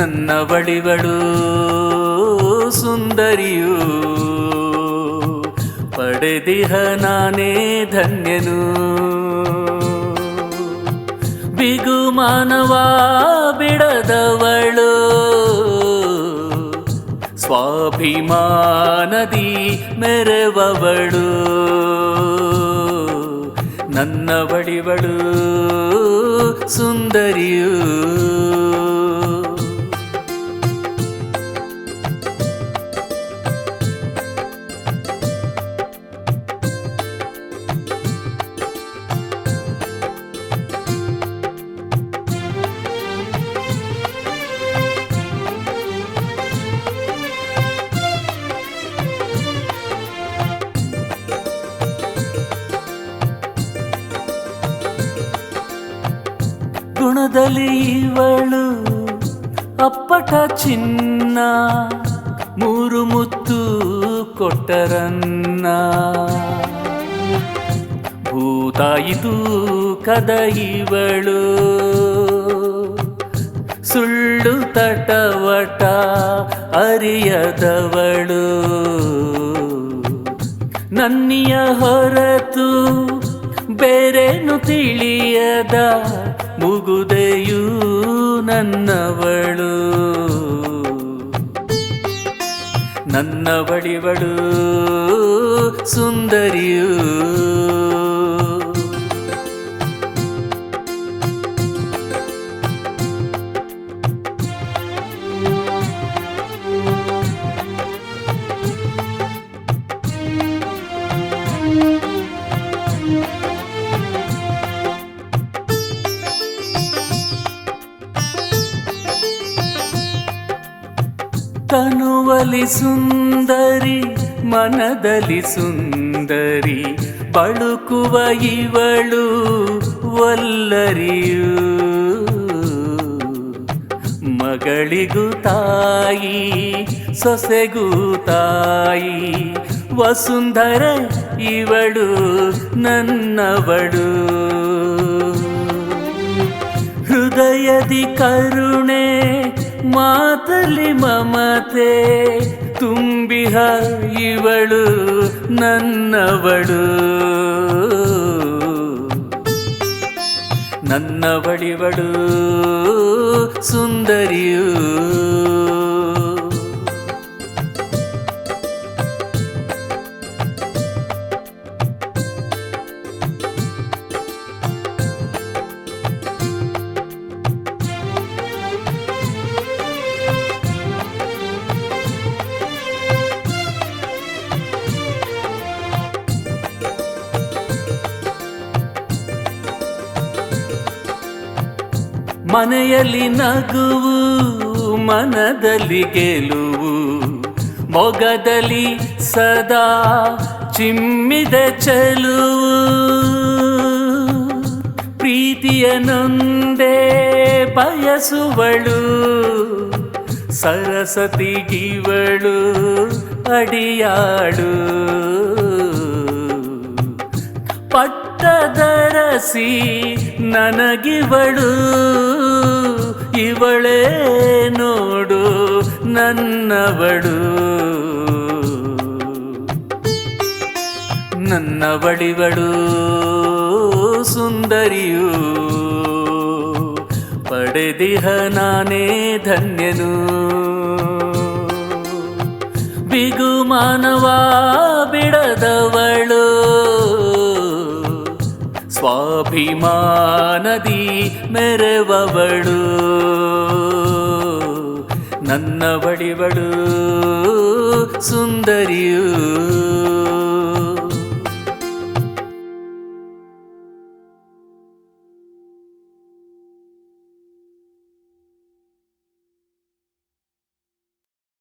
ನನ್ನ ಬಳಿವಳು ಸುಂದರಿಯು. ಪಡೆದಿಹ ನಾನೇ ಧನ್ಯನು. ಬಿಗುಮಾನವ ಬಿಡದವಳು. ಸ್ವಾಭಿಮಾನದಿ ಮೆರೆವವಳು. ನನ್ನ ಬಳಿವಳು ಸುಂದರಿಯು. ಗುಣದಲ್ಲಿ ಇವಳು ಅಪ್ಪಟ ಚಿನ್ನ, ಮೂರು ಮುತ್ತು ಕೊಟ್ಟರನ್ನ. ಭೂತಾಯಿತು ಕದ ಇವಳು, ಸುಳ್ಳು ತಟವಟ ಅರಿಯದವಳು. ನನ್ನಿಯ ಹೊರತು ಬೇರೇನು ತಿಳಿಯದ ಮುಗುದೆಯೂ ನನ್ನವಳು. ನನ್ನ ಬಳಿವಳು ಸುಂದರಿಯು ತನುವಲಿ ಸುಂದರಿ, ಮನದಲ್ಲಿ ಸುಂದರಿ, ಬಳುಕುವ ಇವಳು ಒಲ್ಲರಿಯು. ಮಗಳಿಗೂ ತಾಯಿ, ಸೊಸೆಗೂ ತಾಯಿ, ವಸುಂಧರ ಇವಳು ನನ್ನವಳು. ಹೃದಯದಿ ಕರುಣೆ ಮಾತಲಿ ಮಮತೆ ತುಂಬಿಹ ಇವಳು ನನ್ನವಳು. ನನ್ನ ಸುಂದರಿಯೂ ಸುಂದರಿಯು. ಮನೆಯಲ್ಲಿ ನಗುವು ಮನದಲ್ಲಿ ಗೆಲುವು ಮೊಗದಲ್ಲಿ ಸದಾ ಚಿಮ್ಮಿದ ಚಲುವು. ಪ್ರೀತಿಯ ನೊಂದೇ ಬಯಸುವಳು. ಸರಸತಿಗಿವಳು ಅಡಿಯಾಳು. ಪಟ್ಟದರಸಿ ನನಗಿವಳು ಇವಳೇ ನೋಡು ನನ್ನವಳು. ನನ್ನ ಬಳಿವಳು ಸುಂದರಿಯು ಪಡೆದಿಹ ನಾನೇ ಧನ್ಯನು. ಬಿಗುಮಾನವ ಸ್ವಾಭಿಮಾನದಿ ಮೆರೆವವಳು. ನನ್ನ ಬಳಿವಳು ಸುಂದರಿಯು.